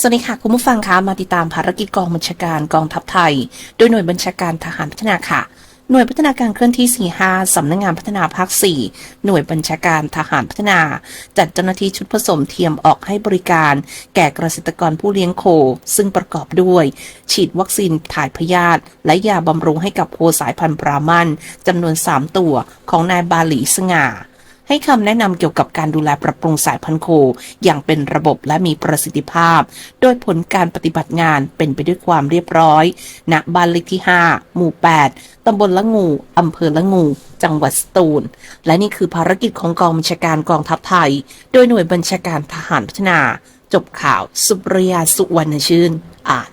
สวัสดีค่ะ คุณผู้ฟังคะมาติดตามภารกิจกองบัญชาการกองทัพไทย โดยหน่วยบัญชาการทหารพัฒนาค่ะ หน่วยพัฒนาการเคลื่อนที่ 45 สำนักงงานพัฒนาภาค 4 หน่วยบัญชาการทหารพัฒนา จัดเจ้าหน้าที่ชุดผสมเทียมออกให้บริการ แก่เกษตรกรผู้เลี้ยงโค ซึ่งประกอบด้วย ฉีดวัคซีนถ่ายพยาธิและยาบำรุงให้กับโคสายพันธุ์บรามันจำนวน 3 ตัวของนายบาหลีสง่า ให้คำแนะนำเกี่ยวกับการดูแลปรับปรุงสายพันธุ์โค อย่างเป็นระบบและมีประสิทธิภาพ โดยผลการปฏิบัติงานเป็นไปด้วยความเรียบร้อย ณ บ้านเลขที่ 5 หมู่ 8 ตำบลละงู อำเภอละงู จังหวัดสตูล และนี่คือภารกิจของกองบัญชาการกองทัพไทย โดยหน่วยบัญชาการทหารพัฒนา จบข่าว สุปริยาสุวรรณชื่น อ่าน